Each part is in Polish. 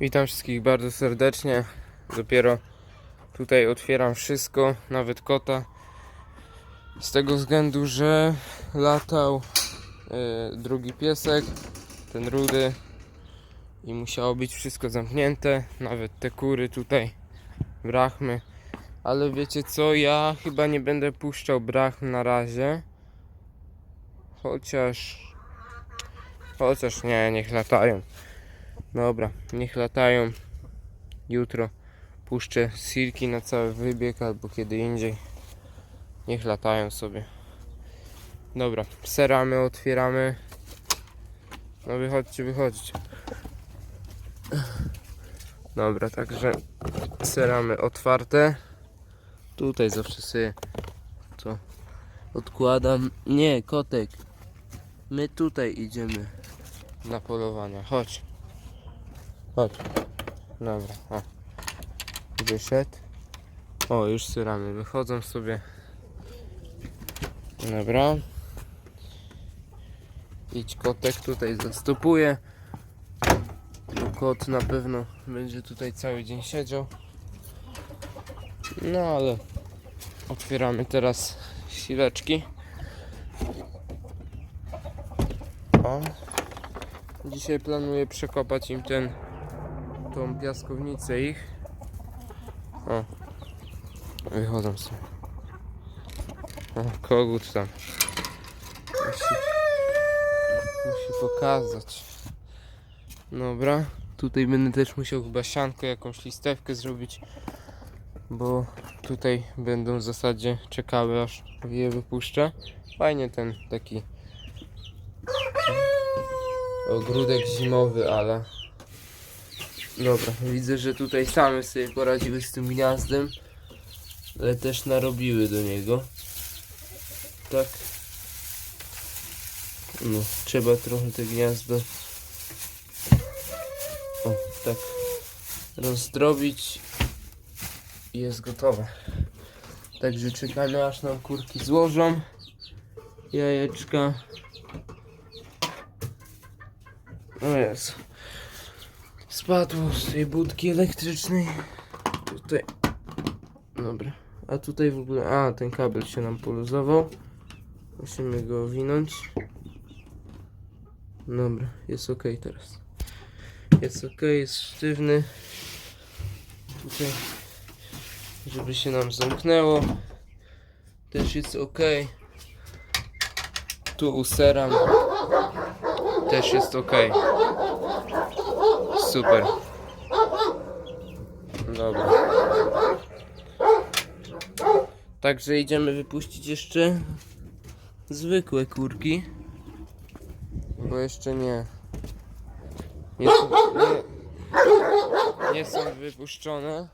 Witam wszystkich bardzo serdecznie. Dopiero tutaj otwieram wszystko, nawet kota. Z tego względu, że latał e, drugi piesek, ten rudy i musiało być wszystko zamknięte, nawet te kury tutaj, brachmy. Ale wiecie co, ja chyba nie będę puszczał brachm na razie. Chociaż... Chociaż nie, niech latają. Dobra, niech latają. Jutro puszczę silki na cały wybieg albo kiedy indziej. Niech latają sobie. Dobra, seramy, otwieramy. No wychodźcie, wychodźcie. Dobra, także seramy otwarte. Tutaj zawsze sobie to odkładam. Nie, kotek. My tutaj idziemy na polowania. Chodź. Chodź. Dobra, o. Wyszedł. O, już syramy wychodzą sobie. Dobra. Idź kotek tutaj zastopuje. Kot na pewno będzie tutaj cały dzień siedział. No ale otwieramy teraz sileczki. O. Dzisiaj planuję przekopać im ten tą piaskownicę ich. O. Wychodzą sobie. O, kogut tam. Musi, musi pokazać. Dobra. Tutaj będę też musiał chyba sianko, jakąś listewkę zrobić. Bo tutaj będą w zasadzie czekały aż je wypuszczę. Fajnie ten taki ogródek zimowy, ale Dobra, widzę, że tutaj same sobie poradziły z tym gniazdem, ale też narobiły do niego. Tak. No, trzeba trochę te gniazdo o, tak rozdrobić i jest gotowe. Także czekamy aż nam kurki złożą jajeczka. O Jezu. Spadło z tej budki elektrycznej. Tutaj. Dobra. A tutaj w ogóle. A, ten kabel się nam poluzował. Musimy go owinąć. Dobra, jest ok teraz. Jest ok, jest sztywny. Tutaj. Żeby się nam zamknęło. Też jest ok. Tu useram. Też jest ok. Super. Dobra. Także idziemy wypuścić jeszcze zwykłe kurki. Bo jeszcze nie. Nie są, nie, nie są wypuszczone.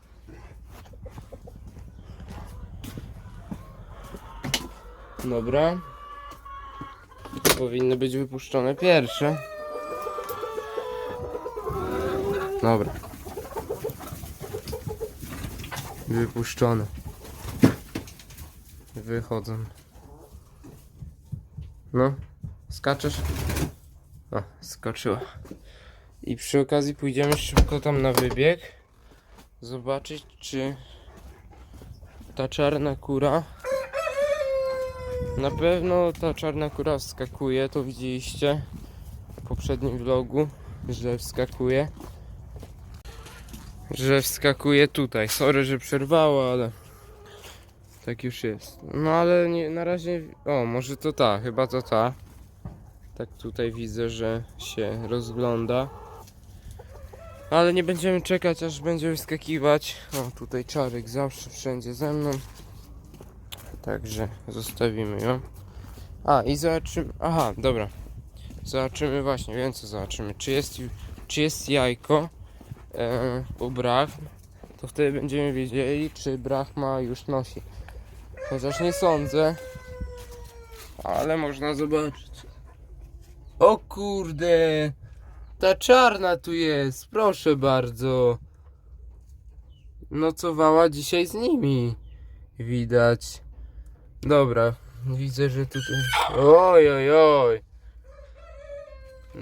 Dobra. Powinny być wypuszczone pierwsze. Dobra. Wypuszczone. Wychodzą. No, skaczesz? O, skoczyła. I przy okazji pójdziemy szybko tam na wybieg. Zobaczyć, czy ta czarna kura. Na pewno ta czarna kura wskakuje, to widzieliście w poprzednim vlogu, że wskakuje że wskakuje tutaj. Sorry, że przerwało, ale tak już jest. No ale nie, na razie. O, może to ta, chyba to ta. Tak tutaj widzę, że się rozgląda. Ale nie będziemy czekać, aż będzie wyskakiwać. O, tutaj czarek zawsze wszędzie ze mną. Także zostawimy ją. A, i zobaczymy. Aha, dobra. Zobaczymy właśnie, wiem co zobaczymy. Czy jest, czy jest jajko e, u Brachm, to wtedy będziemy wiedzieli, czy Brachma już nosi. Chociaż nie sądzę, ale można zobaczyć. O kurde, ta czarna tu jest, proszę bardzo. Nocowała dzisiaj z nimi, widać. Dobra, widzę, że tutaj... Oj, oj, oj.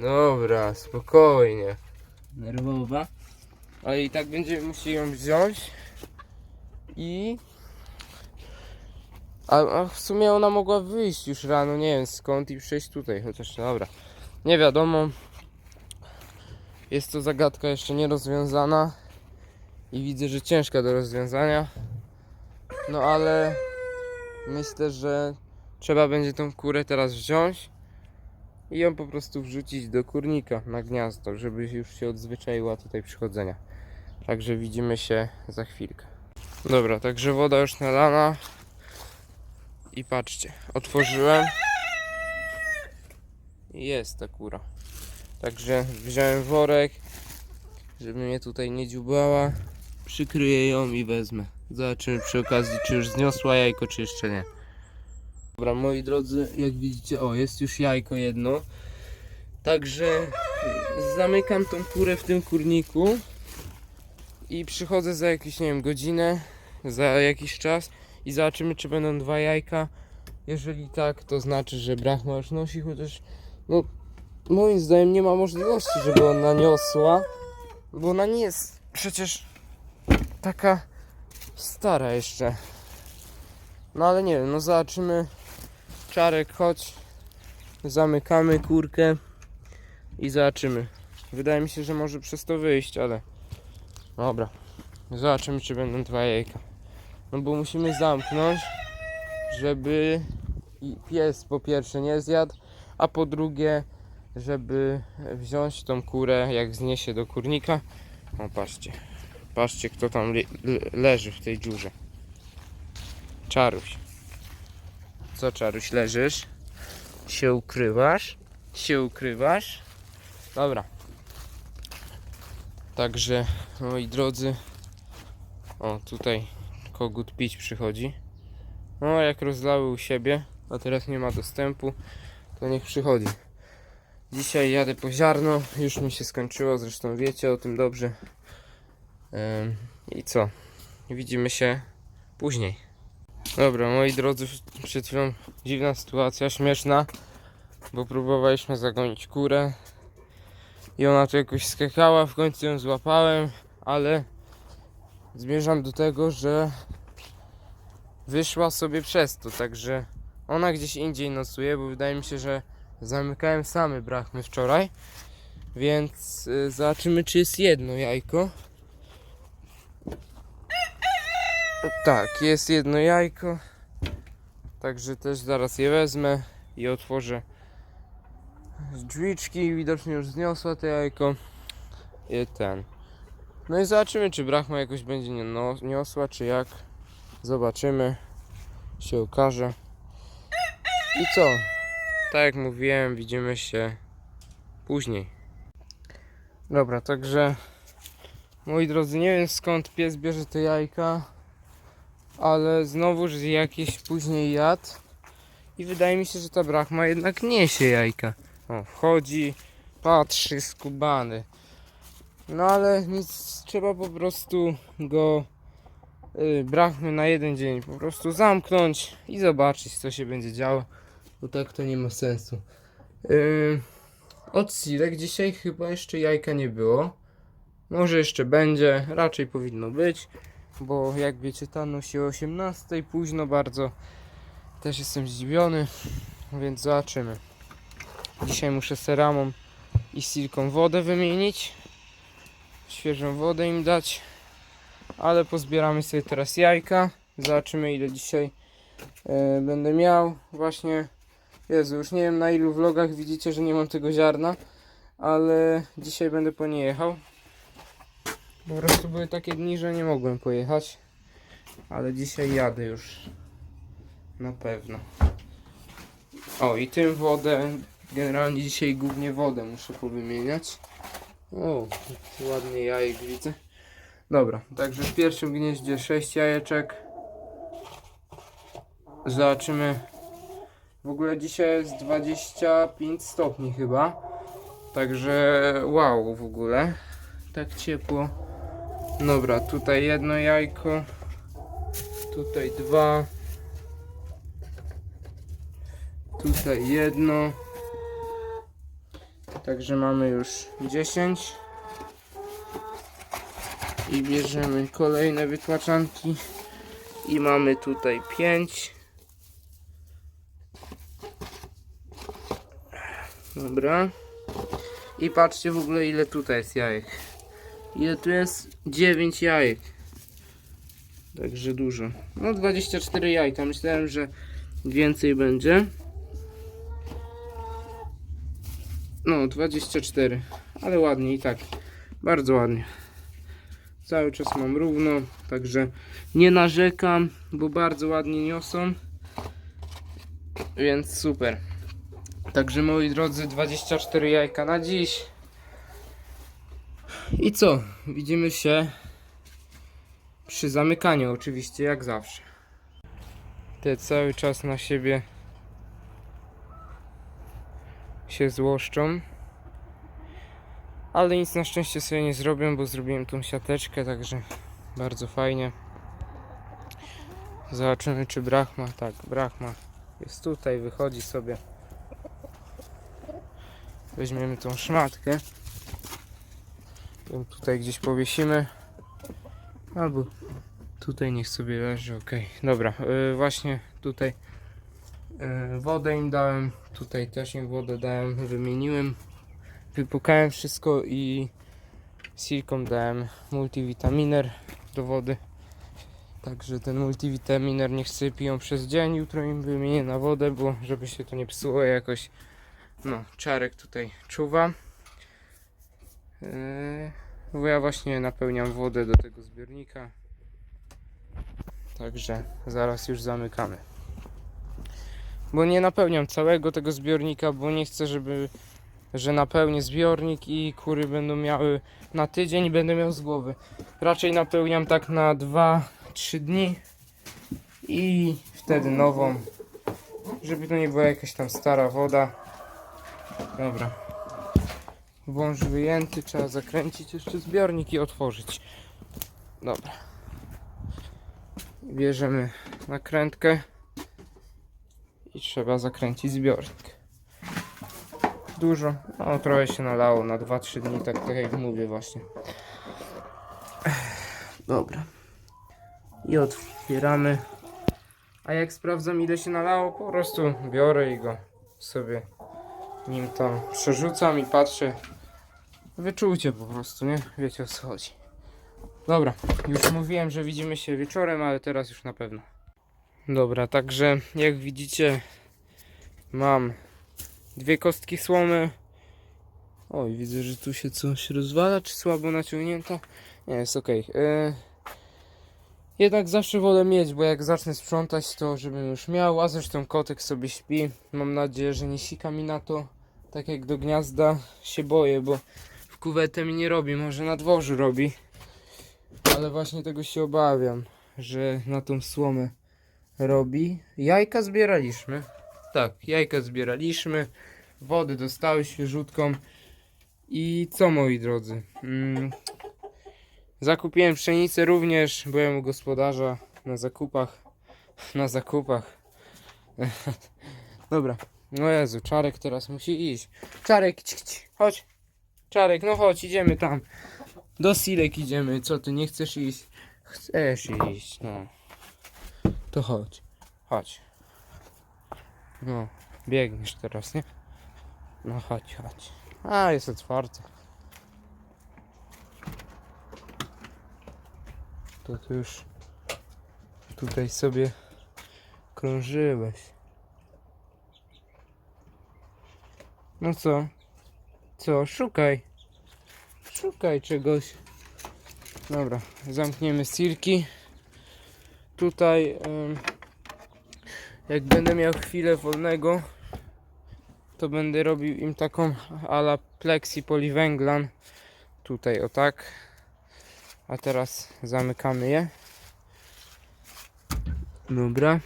Dobra, spokojnie. Nerwowa. Ale i tak będziemy musieli ją wziąć i... A, a w sumie ona mogła wyjść już rano, nie wiem skąd i przejść tutaj, chociaż dobra. Nie wiadomo. Jest to zagadka jeszcze nierozwiązana i widzę, że ciężka do rozwiązania. No ale myślę, że trzeba będzie tą kurę teraz wziąć i ją po prostu wrzucić do kurnika na gniazdo, żeby już się odzwyczaiła tutaj przychodzenia. Także widzimy się za chwilkę. Dobra, także woda już nalana. I patrzcie, otworzyłem. Jest ta kura. Także wziąłem worek, żeby mnie tutaj nie dziubała. Przykryję ją i wezmę. Zobaczymy przy okazji, czy już zniosła jajko, czy jeszcze nie. Dobra, moi drodzy, jak widzicie, o, jest już jajko jedno. Także zamykam tą kurę w tym kurniku i przychodzę za jakieś, nie wiem, godzinę, za jakiś czas i zobaczymy, czy będą dwa jajka. Jeżeli tak, to znaczy, że Brahma już nosi, chociaż no, moim zdaniem nie ma możliwości, żeby ona niosła, bo ona nie jest przecież taka stara jeszcze. No ale nie wiem, no zobaczymy. Czarek, chodź. Zamykamy kurkę i zobaczymy. Wydaje mi się, że może przez to wyjść, ale dobra. Zobaczymy, czy będą dwa jajka. No bo musimy zamknąć, żeby pies po pierwsze nie zjadł, a po drugie, żeby wziąć tą kurę, jak zniesie do kurnika. O, patrzcie. Patrzcie, kto tam le leży w tej dziurze. Czaruś. Co, Czaruś, leżysz? Się ukrywasz? Się ukrywasz? Dobra. Także, moi drodzy, o, tutaj kogut pić przychodzi. No, jak rozlały u siebie, a teraz nie ma dostępu, to niech przychodzi. Dzisiaj jadę po ziarno, już mi się skończyło, zresztą wiecie o tym dobrze. I co? Widzimy się później. Dobra, moi drodzy, przed chwilą dziwna sytuacja, śmieszna, bo próbowaliśmy zagonić kurę i ona tu jakoś skakała, w końcu ją złapałem, ale zmierzam do tego, że wyszła sobie przez to, także ona gdzieś indziej nocuje, bo wydaje mi się, że zamykałem same brachmy wczoraj, więc y, zobaczymy czy jest jedno jajko. Tak, jest jedno jajko. Także też zaraz je wezmę i otworzę drzwiczki. Widocznie już zniosła to jajko. I ten. No i zobaczymy, czy Brachma jakoś będzie nie no- niosła, czy jak. Zobaczymy. Się okaże. I co? Tak jak mówiłem, widzimy się później. Dobra, także moi drodzy, nie wiem skąd pies bierze te jajka ale znowuż jakieś później jadł i wydaje mi się, że ta brachma jednak niesie jajka. O, wchodzi, patrzy, skubany. No ale nic, trzeba po prostu go y, brachmy na jeden dzień po prostu zamknąć i zobaczyć co się będzie działo, bo tak to nie ma sensu. Yy, od Silek dzisiaj chyba jeszcze jajka nie było. Może jeszcze będzie, raczej powinno być bo jak wiecie ta nosi o 18 późno bardzo też jestem zdziwiony więc zobaczymy dzisiaj muszę seramą i silką wodę wymienić świeżą wodę im dać ale pozbieramy sobie teraz jajka zobaczymy ile dzisiaj e, będę miał właśnie Jezu, już nie wiem na ilu vlogach widzicie, że nie mam tego ziarna ale dzisiaj będę po nie jechał po prostu były takie dni, że nie mogłem pojechać. Ale dzisiaj jadę już. Na pewno. O i tym wodę. Generalnie dzisiaj głównie wodę muszę powymieniać. O, ładnie jajek widzę. Dobra, także w pierwszym gnieździe 6 jajeczek. Zobaczymy. W ogóle dzisiaj jest 25 stopni chyba. Także wow w ogóle. Tak ciepło. Dobra, tutaj jedno jajko. Tutaj dwa. Tutaj jedno. Także mamy już 10. I bierzemy kolejne wytłaczanki. I mamy tutaj 5. Dobra. I patrzcie w ogóle ile tutaj jest jajek. Ile tu jest? 9 jajek. Także dużo. No 24 jajka. Myślałem, że więcej będzie. No 24. Ale ładnie i tak. Bardzo ładnie. Cały czas mam równo. Także nie narzekam, bo bardzo ładnie niosą. Więc super. Także moi drodzy, 24 jajka na dziś. I co? Widzimy się przy zamykaniu, oczywiście, jak zawsze. Te cały czas na siebie się złoszczą. Ale nic na szczęście sobie nie zrobię, bo zrobiłem tą siateczkę, także bardzo fajnie. Zobaczymy, czy Brahma. Tak, Brahma jest tutaj, wychodzi sobie. Weźmiemy tą szmatkę. Ją tutaj gdzieś powiesimy. Albo tutaj niech sobie leży, ok. Dobra, yy, właśnie tutaj wodę im dałem. Tutaj też im wodę dałem, wymieniłem. Wypukałem wszystko i silką dałem multivitaminer do wody. Także ten multivitaminer niech sobie piją przez dzień. Jutro im wymienię na wodę, bo żeby się to nie psuło jakoś. No, czarek tutaj czuwa. Yy, bo ja właśnie napełniam wodę do tego zbiornika. Także zaraz już zamykamy. Bo nie napełniam całego tego zbiornika, bo nie chcę, żeby że napełnię zbiornik i kury będą miały na tydzień będę miał z głowy. Raczej napełniam tak na 2-3 dni i wtedy nową, żeby to nie była jakaś tam stara woda. Dobra. Wąż wyjęty, trzeba zakręcić jeszcze zbiornik i otworzyć. Dobra. Bierzemy nakrętkę i trzeba zakręcić zbiornik dużo. No trochę się nalało na 2-3 dni, tak, tak jak mówię właśnie. Dobra. I otwieramy. A jak sprawdzam ile się nalało, po prostu biorę i go sobie nim tam przerzucam i patrzę. Wyczujcie po prostu, nie? Wiecie o co chodzi. Dobra, już mówiłem, że widzimy się wieczorem, ale teraz już na pewno. Dobra, także jak widzicie mam dwie kostki słomy. Oj, widzę, że tu się coś rozwala, czy słabo naciągnięta. Nie, jest ok. Jednak zawsze wolę mieć, bo jak zacznę sprzątać, to żebym już miał, a zresztą kotek sobie śpi. Mam nadzieję, że nie sika mi na to, tak jak do gniazda się boję, bo w kuwetę mi nie robi, może na dworzu robi. Ale właśnie tego się obawiam, że na tą słomę robi. Jajka zbieraliśmy. Tak, jajka zbieraliśmy, wody dostały świeżutką i co moi drodzy? Mm, zakupiłem pszenicę również, byłem u gospodarza na zakupach, na zakupach. Dobra, no Jezu, Czarek teraz musi iść. Czarek, chodź. Czarek, no chodź, idziemy tam. Do Silek idziemy, co ty, nie chcesz iść? Chcesz iść, no. To chodź, chodź. No, biegniesz teraz, nie? No chodź, chodź. A, jest otwarte. To ty już tutaj sobie krążyłeś. No co? Co? Szukaj. Szukaj czegoś. Dobra, zamkniemy sirki. Tutaj... Jak będę miał chwilę wolnego, to będę robił im taką ala plexi poliwęglan. Tutaj o tak. A teraz zamykamy je. Dobra.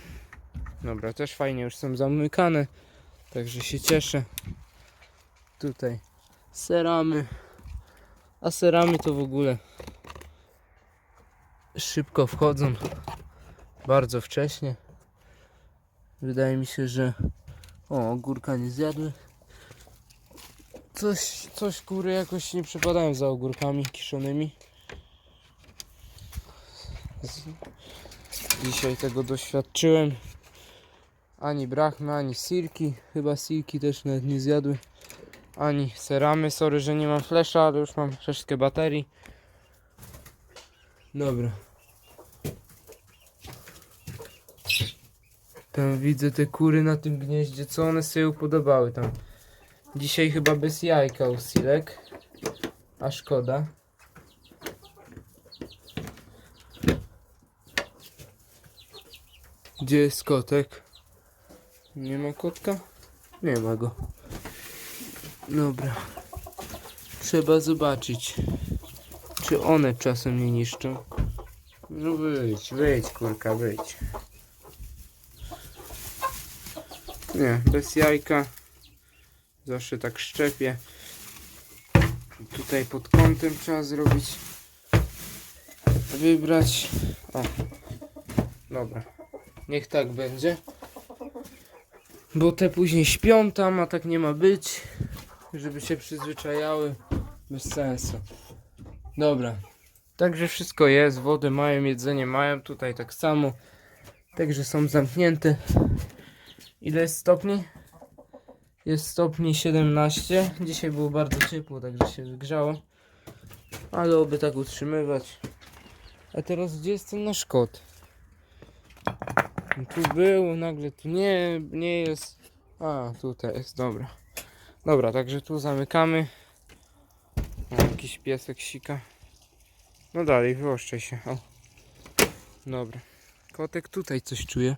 Dobra, też fajnie już są zamykane. Także się cieszę. Tutaj seramy. A seramy to w ogóle szybko wchodzą. Bardzo wcześnie. Wydaje mi się, że o, ogórka nie zjadły. Coś, coś kury jakoś nie przepadają za ogórkami kiszonymi. Dzisiaj tego doświadczyłem. Ani brachmy, ani sirki. Chyba sirki też nawet nie zjadły. Ani seramy. Sorry, że nie mam flesza, ale już mam troszkę baterii. Dobra. Tam widzę te kury na tym gnieździe. Co one sobie upodobały tam? Dzisiaj chyba bez jajka u silek. A szkoda. Gdzie jest kotek? Nie ma kotka? Nie ma go. Dobra. Trzeba zobaczyć, czy one czasem nie niszczą. No wyjdź, wyjdź kurka, wyjdź. Nie, bez jajka. Zawsze tak szczepię. Tutaj pod kątem trzeba zrobić. Wybrać. O. Dobra. Niech tak będzie. Bo te później śpią tam, a tak nie ma być. Żeby się przyzwyczajały. Bez sensu. Dobra. Także wszystko jest. Wodę mają, jedzenie mają. Tutaj tak samo. Także są zamknięte. Ile jest stopni? Jest stopni 17. Dzisiaj było bardzo ciepło, także się wygrzało. Ale oby tak utrzymywać. A teraz gdzie jest ten nasz kot? Tu był, nagle tu nie, nie jest. A, tutaj jest, dobra. Dobra, także tu zamykamy. O, jakiś piesek sika. No dalej, wyłoszczaj się. O. Dobra. Kotek tutaj coś czuje.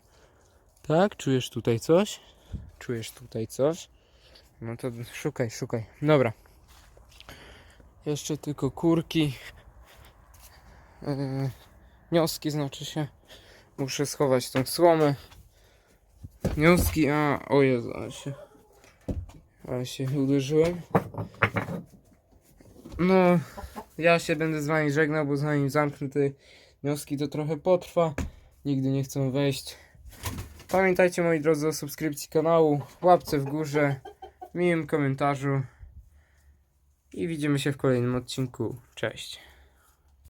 Tak? Czujesz tutaj coś? Czujesz tutaj coś? No to szukaj, szukaj. Dobra. Jeszcze tylko kurki. Yy, wnioski znaczy się. Muszę schować tą słomę. Wnioski, a o Jezu, ale się, ale się uderzyłem. No, ja się będę z wami żegnał, bo zanim zamknę te wnioski to trochę potrwa. Nigdy nie chcą wejść. Pamiętajcie moi drodzy o subskrypcji kanału, łapce w górze, miłym komentarzu i widzimy się w kolejnym odcinku. Cześć.